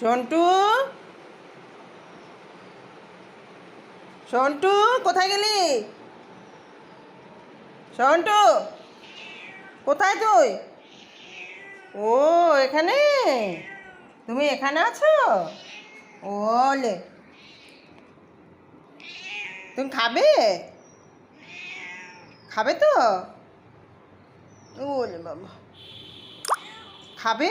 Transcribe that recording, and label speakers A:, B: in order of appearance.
A: সন্টু? সন্টু, কোথায় গেলি? সন্টু, কোথায় তুই? ও, এখানে? তুমি এখানে আছো? ওলে। তুমি খাবে? খাবে তো? ওলে বাবা। খাবে?